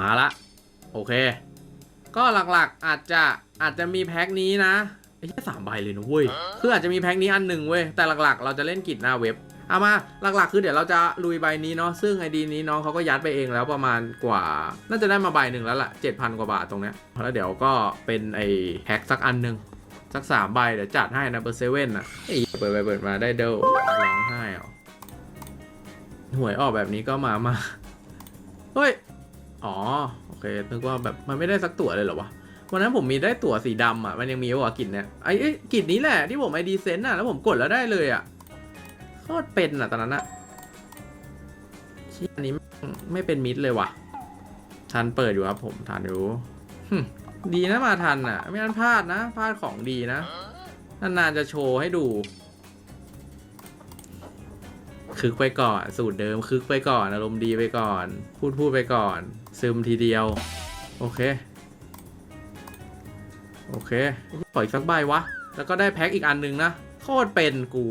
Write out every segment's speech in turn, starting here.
มาละ โอเค ก็หลักๆอาจจะอาจจะมีแพ็คนี้นะไอ้แค่สามใบเลยนะเว้ยคืออาจจะมีแพ็คนี้อันหนึ่งเว้ยแต่หลักๆ เราจะเล่นกิจหน้าเว็บเอามาหลักๆ คือเดี๋ยวเราจะลุยใบนี้เนาะซึ่งไอดีนี้น้องเขาก็ยัดไปเองแล้วประมาณกว่า น่าจะได้มาใบหนึ่งแล้วล่ะ7,000 กว่าบาทตรงเนี้ยแล้วเดี๋ยวก็เป็นไอแพ็คสักอันหนึ่งสักสามใบเดี๋ยวจัดให้นะเบอร์เซเว่นอะไอ้เปิดไปเปิดมาได้เดลร้องไห้เหรอหวยออกแบบนี้ก็มามาเฮ้ย อ๋อ โอเค นึกว่าแบบมันไม่ได้สักตั๋วเลยเหรอวะ วันนั้นผมมีได้ตั๋วสีดำอะ มันยังมีวะกิจเนี่ย ไอ้เอ้ยกิจนี้แหละที่ผมไอดีเซนต์อะ แล้วผมกดแล้วได้เลยอะ โคตรเป็นอะตอนนั้นอะชี้อันนี้ไม่ไม่เป็นมิดเลยว่ะ ทันเปิดอยู่ครับผมทันอยู่ดีนะมาทันอะ ไม่งั้นพลาดนะ พลาดของดีนะ นานๆจะโชว์ให้ดู คึกไปก่อน สูตรเดิมคึกไปก่อน อารมณ์ดีไปก่อน พูดพูดไปก่อน ซึมทีเดียว โอเค โอเคปล่อยสักใบวะ แล้วก็ได้แพ็คอีกอันหนึงนะ โคตรเป็นกู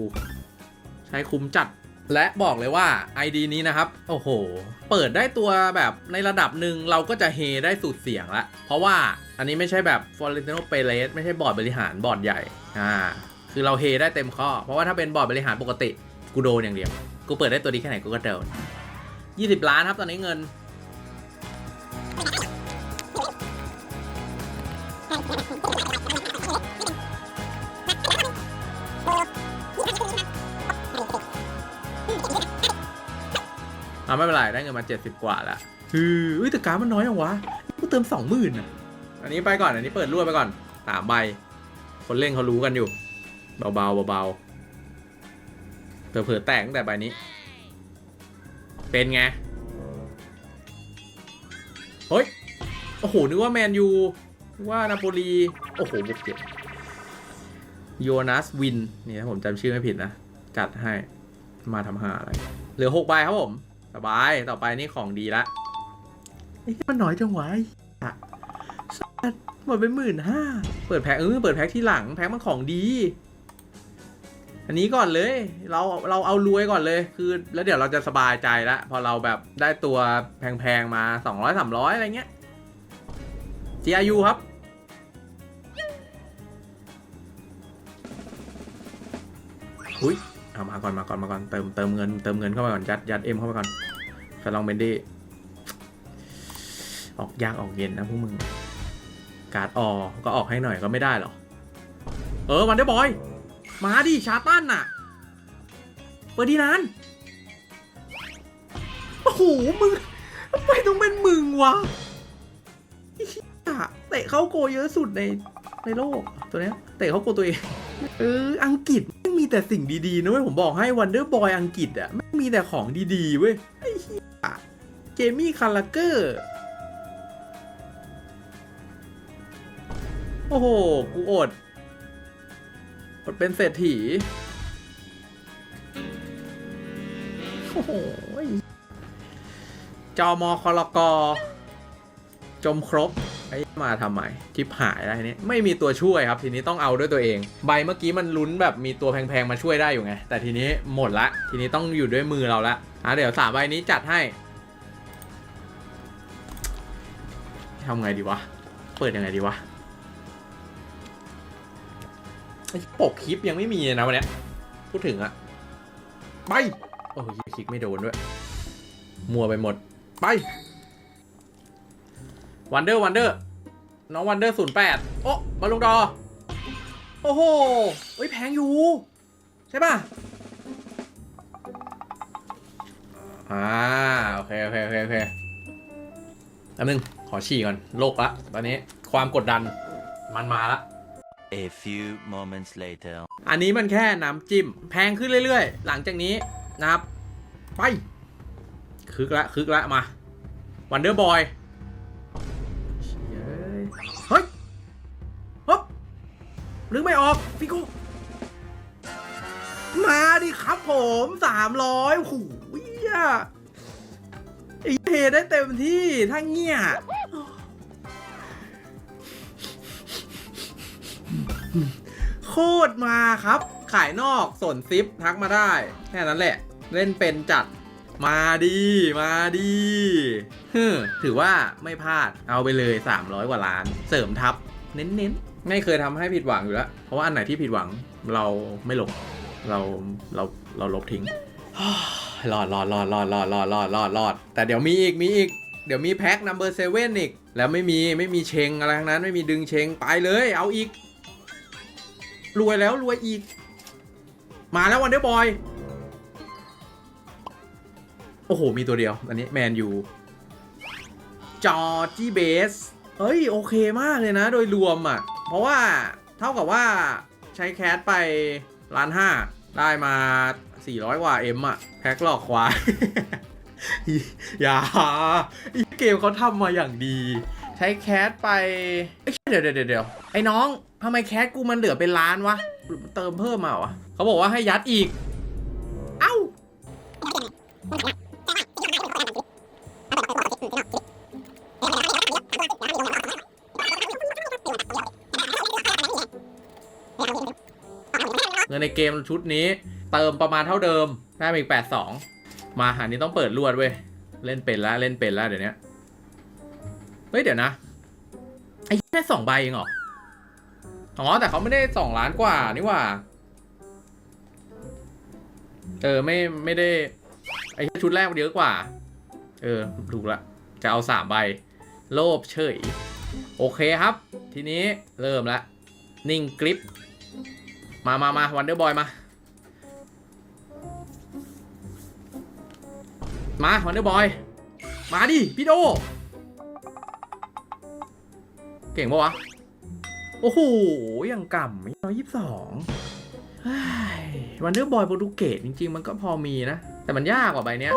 ใช้คุ้มจัดและบอกเลยว่า ID นี้นะครับ โอ้โห เปิดได้ตัวแบบในระดับหนึ่งเราก็จะเฮได้สุดเสียงละ เพราะว่าอันนี้ไม่ใช่แบบ f o r e n t i n o p e r e z ไม่ใช่บอร์ดบริหารบอร์ดใหญ่ อ่า คือเราเฮได้เต็มข้อ เพราะว่าถ้าเป็นบอร์ดบริหารปกติ กูโดนอย่างเดียว กูเปิดได้ตัวดีแค่ไหนกูก็โดน20ล้านครับตอนนี้เงิน เอาไม่เป็นไรได้เงินมา70กว่าแล้วคืออุ้ยแต่การดมันน้อยจังวะกูเติม20,000อะ อันนี้ไปก่อน อันนี้เปิดรั่วไปก่อนสามใบ คนเล่นเขารู้กันอยู่ เบาๆเบาๆ เผื่อๆแตกตั้งแต่ใบนี้ เป็นไง เฮ้ย โอ้โห นึกว่าแมนยู ว่านาโปลี โอ้โหบุกเจ็บโยนัสวินนี่ถ้าผมจำชื่อไม่ผิดนะ จัดให้ มาทำหาอะไร เหลือหกใบครับผม สบาย ต่อไปนี่ของดีละไอ้ยมันน้อยจังวะอ้อะหมดไปหมื่นห้า เปิดแพ็คเออเปิดแพ็คที่หลัง แพ็คมันของดี อันนี้ก่อนเลย เราเราเอารวยก่อนเลย คือ แล้วเดี๋ยวเราจะสบายใจละพอเราแบบได้ตัวแพงๆมา 200 300 อะไรเงี้ย GRU ครับ อุ้ยเอามาก่อนมาก่อนมาก่อนเติมเติมเงินเติมเงินเข้าไปก่อนยัดยัดเอ็มเข้าไปก่อนสลองเบนดี้ออกยากออกเย็นนะพวกมึง การ์ดออก็ออกให้หน่อยก็ไม่ได้หรอ เออวันเดอร์บอย มาดิชาตันน่ะ เปิดดีนานโอ้โห มึงทำไมต้องเป็นมึงวะไอ้เหี้ยเตะเข้าโกเยอะสุดในในโลกตัวเนี้ยเตะเข้าโกตัวเอง เออ อังกฤษไม่มีแต่สิ่งดีๆนะเว้ย ผมบอกให้วันเดอร์บอยอังกฤษอะไม่มีแต่ของดีๆเว้ยไอ้เหี้ยเจมี่คาราเกอร์โอ้โห กูอด ดเป็นเศรษฐีโอ้โหจอมอคอลกอจมครบไอ้มาทำไมทิปหายอะไรนี้ไม่มีตัวช่วยครับ ทีนี้ต้องเอาด้วยตัวเอง ใบเมื่อกี้มันลุ้นแบบมีตัวแพงๆมาช่วยได้อยู่ไง แต่ทีนี้หมดละ ทีนี้ต้องอยู่ด้วยมือเราละอะเดี๋ยวสามใบนี้จัดให้ทำไงดีวะ เปิดยังไงดีวะ ไอ้ปกคลิปยังไม่มีนะวันเนี้ยพูดถึงอะไป โอ้ยคลิกไม่โดนด้วย มัวไปหมด ไป วันเดอร์วันเดอร์ น้องวันเดอร์ศูนย์แปดโอ้บอลลูนดอ โอ้โหเฮ้ยแพงอยู่ ใช่ป่ะ อ่า โอเค โอเค โอเคโอเคแป๊บนึง ขอฉี่ก่อน โลกละ ตอนนี้ ความกดดัน มันมาละ A few moments later. อันนี้มันแค่น้ำจิ้ม แพงขึ้นเรื่อยๆ หลังจากนี้นะครับ ไป คึกละ คึกละ มาวันเดอร์บอยเฮ้ยฮึบนึกไม่ออก พี่กูมาดิครับผมสามร้อยโหเหี้ยไอ้เทได้เต็มที่ถ้าเงี้ย โคตรมาครับ ขายนอกส่วนซิปทักมาได้ แค่นั้นแหละ เล่นเป็นจัดมาดีมาดีฮึถือว่าไม่พลาดเอาไปเลย 300 กว่าล้าน เสริมทัพเน้นๆ ไม่เคยทำให้ผิดหวังอยู่แล้ว เพราะว่าอันไหนที่ผิดหวังเราไม่ลบเราเราเราลบทิ้งรอดรอดรอดรอดรอดรอดรอดรอดรอดแต่เดี๋ยวมีอีกมีอีก เดี๋ยวมีแพ็คนัมเบอร์เซเว่นอีก แล้วไม่มีไม่มีเชงอะไรทั้งนั้นไม่มีดึงเชงไปเลยเอาอีก รวยแล้วรวยอีก มาแล้ววันเดอร์บอย โอ้โห มีตัวเดียว อันนี้แมนยูจอจีเบส เฮ้ย โอเคมากเลยนะ โดยรวมอะ เพราะว่าเท่ากับว่าใช้แคสไปล้านห้าได้มา 400กว่าเอ็มอะ แพ็คหลอกควาย อย่าอีเกมเขาทำมาอย่างดี ใช้แคสไปเดี๋ยวเดี๋ยวเดี๋ยวไอ้น้อง ทำไมแคสกูมันเหลือเป็นล้านวะหรือมันเติมเพิ่มมาเหรอวะเขาบอกว่าให้ยัดอีก เอ้า เงินในเกมชุดนี้ เติมประมาณเท่าเดิม ได้มาอีก82มาหานี้ต้องเปิดรวดเว้ย เล่นเป็นแล้วเล่นเป็นแล้วเดี๋ยวนี้ เฮ้ยเดี๋ยวนะ ไอ้แค่สองใบเองเหรอ อ๋อแต่เขาไม่ได้สองล้านกว่านี่หว่า เออไม่ไม่ได้ ไอชุดแรกมันเยอะกว่า เออถูกละ จะเอาสามใบ โลภเฉย โอเคครับ ทีนี้เริ่มละ นิ่งกริป มามามาวันเดอร์บอยมา มาวันเดอร์บอย มาดิ พี่โด เก่งปะวะ โอ้โหยังก่ำร้อยยี่สิบสองวันเดอร์บอยโปรตุเกสจริง ๆ มันก็พอมีนะ แต่มันยากกว่าใบเนี้ย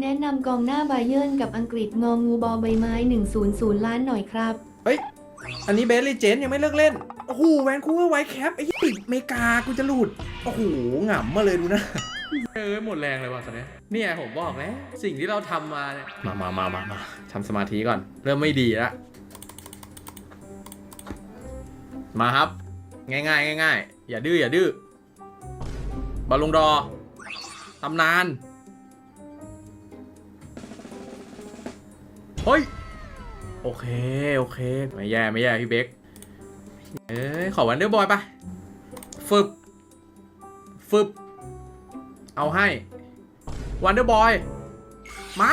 แนะนำกองหน้าไบเยิร์นกับอังกฤษงองูบอใบไม้ 100 ล้านหน่อยครับ เฮ้ย อันนี้เบสลีเจนยังไม่เลิกเล่น โอ้โหแวนคูเวอร์ไวท์แคปไอ้ที่ปิดอเมริกากูจะหลุด โอ้โหหง่ำมาเลยดูนะเออหมดแรงเลยว่ะตอนนี้เนี่ยผมบอกแล้วสิ่งที่เราทำมาเนี่ยมามามามามาทำสมาธิก่อน เริ่มไม่ดีแล้ว มาครับ ง่ายง่ายๆง่ายๆอย่าดื้ออย่าดื้อบอลลงดอร์ตำนาน เฮ้ย โอเค โอเค ไม่แย่ ไม่แย่ พี่เบคเอ้ย ขอวันเดอร์บอยปะฟึบ ฟึบ เอาให้ วันเดอร์บอย มา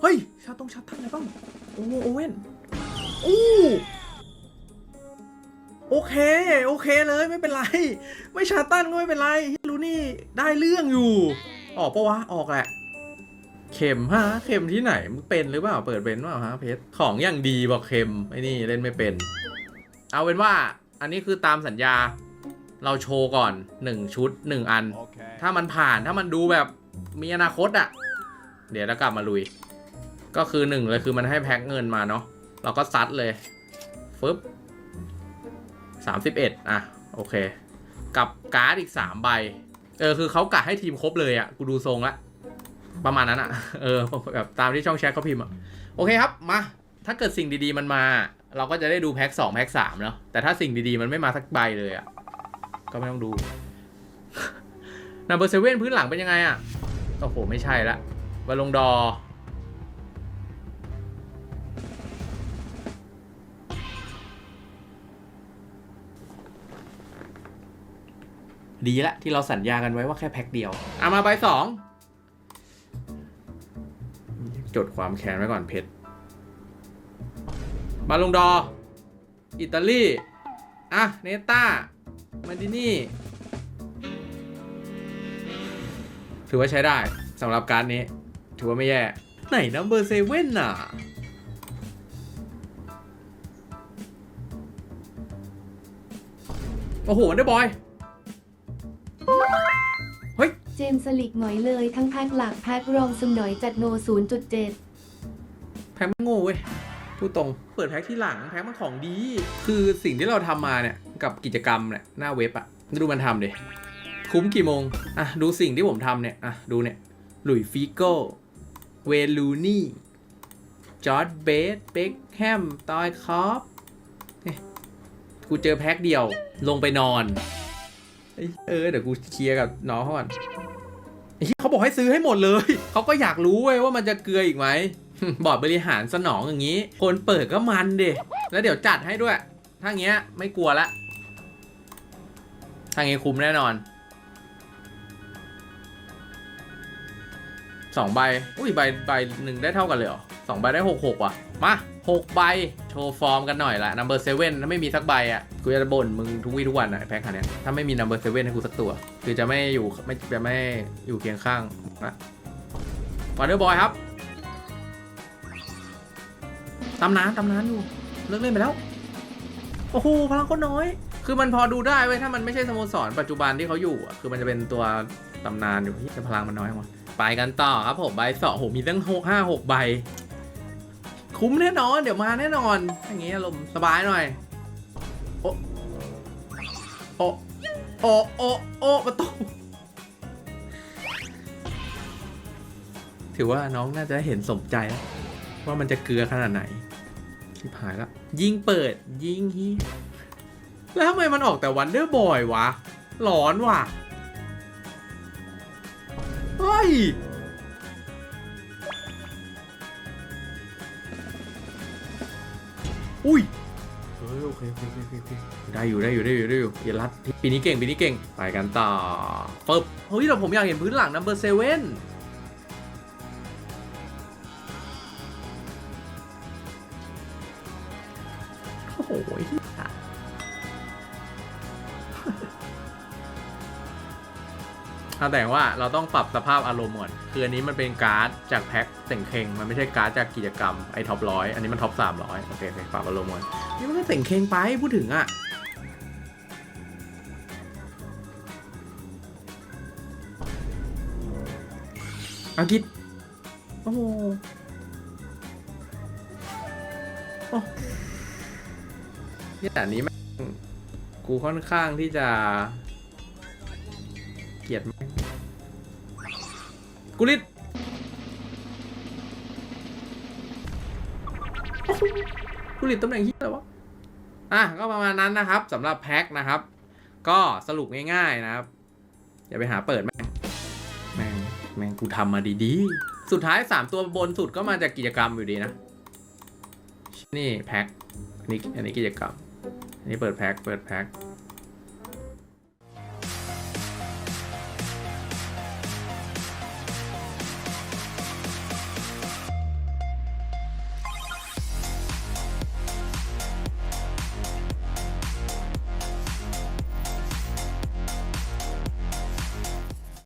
เฮ้ย ชาตรงชาตันอะไรบ้าง โอ้โอเว่นอู้ โอเค โอเคเลยไม่เป็นไร ไม่ชาตันก็ไม่เป็นไรรู้นี่ได้เรื่องอยู่ ออกปะวะ ออกแหละ เข็มฮะ เข็มที่ไหนมึงเป็นหรือเปล่า เปิดเป็นเปล่าฮะเพชรของอย่างดีบอกเข็มไอ้นี่เล่นไม่เป็น เอาเป็นว่า อันนี้คือตามสัญญา เราโชว์ก่อน 1 ชุด 1 อัน ถ้ามันผ่านถ้ามันดูแบบมีอนาคตอะ่ะ เดี๋ยวเรากลับมาลุย ก็คือหนึ่งเลยคือมันให้แพ็คเงินมาเนาะเราก็ซัดเลยฟึบ สามสิบเอ็ดอะ โอเค กับการ์ดอีกสามใบ เออ คือเขากะให้ทีมครบเลยอะ่ะ กูดูทรงละ ประมาณนั้นอะ่ะ เออ แบบตามที่ช่องแชทเขาพิมพ์อะ่ะ โอเคครับ มา ถ้าเกิดสิ่งดีๆมันมา เราก็จะได้ดูแพ็คสองแพ็คสามเนาะ แต่ถ้าสิ่งดีๆมันไม่มาสักใบเลยอะ่ะ ก็ไม่ต้องดูนัมเบอร์เซเว่นพื้นหลังเป็นยังไงอะ่ะ โอ้โห ไม่ใช่ละวาลงดอ ดีละที่เราสัญญากันไว้ว่าแค่แพ็คเดียวเอามาใบสองจดความแค้นไว้ก่อนเพชรมาลงดอ อิตาลี อะ เนต้ามาดินี่ ถือว่าใช้ได้สำหรับการดนี้ ถือว่าไม่แย่ ไหนนัมเบอร์เซเว่นน่ะ โอ้โหวันเดอร์บอย เจมส์สลิกหน่อยเลยทั้งแพ็คหลักแพ็ครองซุมหน่อยจัดโน 0.7 แพ็คมันโง่เว้ยพูดตรงเปิดแพ็คที่หลังแพ็คมันของดี คือสิ่งที่เราทำมาเนี่ยกับกิจกรรมเนี่ยหน้าเว็บอะดูมันทำดิคุ้มกี่โมงอะดูสิ่งที่ผมทำเนี่ยอะดูเนี่ยหลุยส์ฟิโก้เวลูนี่จอร์ดเบสเบคแฮมตอยคอฟเอ๊ะกูเจอแพ็คเดียวลงไปนอน เออเดี๋ยวกูเคลียร์กับน้องเขาก่อนไอ้เหี้ยเขาบอกให้ซื้อให้หมดเลย เขาก็อยากรู้เว้ยว่ามันจะเกลืออีกไหมบอร์ดบริหารสนองอย่างนี้ คนเปิดก็มันเดแล้วเดี๋ยวจัดให้ด้วย ถ้าเงี้ยไม่กลัวละถ้างนี้คุ้มแน่นอนสองใบ อุ้ยใบใบหนึ่งได้เท่ากันเลยเหรอสองใบได้หกหกว่ะ มา หกใบ โชว์ฟอร์มกันหน่อยละ number seven ถ้าไม่มีสักใบอะ กูจะบ่นมึงทุกวี่ทุกวันอะแพ็คคันนี้ถ้าไม่มี number seven ให้กูสักตัว คือจะไม่อยู่ไม่จะไม่อยู่เคียงข้างนะวอเดอร์บอยครับตำนานตำนานอยู่ เลิกเล่นไปแล้ว โอ้โหพลังก็น้อย คือมันพอดูได้เว้ยถ้ามันไม่ใช่สโมสรปัจจุบันที่เขาอยู่อะคือมันจะเป็นตัวตำนานอยู่ที่พลังมันน้อยกว่าไปกันต่อครับผมใบสองโหมีตั้งหกห้าหกใบ คุ้มแน่นอน เดี๋ยวมาแน่นอน อย่างงี้อารมณ์สบายหน่อย โอะโอะโอะโอะโอะประตูถือว่าน้องน่าจะเห็นสมใจแล้วว่ามันจะเกลือขนาดไหนชิบหายล้วยิงเปิดยิงฮีแล้วทำไมมันออกแต่วันเดอร์บอยวะ หลอนว่ะเฮ้ย อุ้ยเฮ้ยโอเคโอเคโอเคโอเคได้อยู่ได้อยู่ได้อยู่ได้อยู่อย่ารัดปีนี้เก่งปีนี้เก่งไปกันต่อปึ๊บเฮ้ยแต่ผมอยากเห็นพื้นหลัง number seven โเอาแต่ว่าเราต้องปรับสภาพอารมณ์ก่อนคืออันนี้มันเป็นการ์ดจากแพ็คเต่งเคงมันไม่ใช่การ์ดจากกิจกรรมไอ้ท็อปร้อยอันนี้มันท็อปสามร้อยโอเคโอเคปรับอารมณ์ก่อนนี่มันก็เต่งเคงไปพูดถึงอะอากิดโอ้โหโอ้เนี่แต่นี้แม่งกูค่อนข้างที่จะเกลียดแม่งกู ริดกูริดตำแหน่งที่อะไรวะอะก็ประมาณนั้นนะครับสำหรับแพ็คนะครับ ก็สรุปง่ายๆนะครับ อย่าไปหาเปิดแม่งแม่งแม่งกูทำมาดีๆ สุดท้าย 3 ตัวบนสุดก็มาจากกิจกรรมอยู่ดีนะ นี่แพ็คอันนี้อันนี้กิจกรรมอันนี้เปิดแพ็คเปิดแพ็ค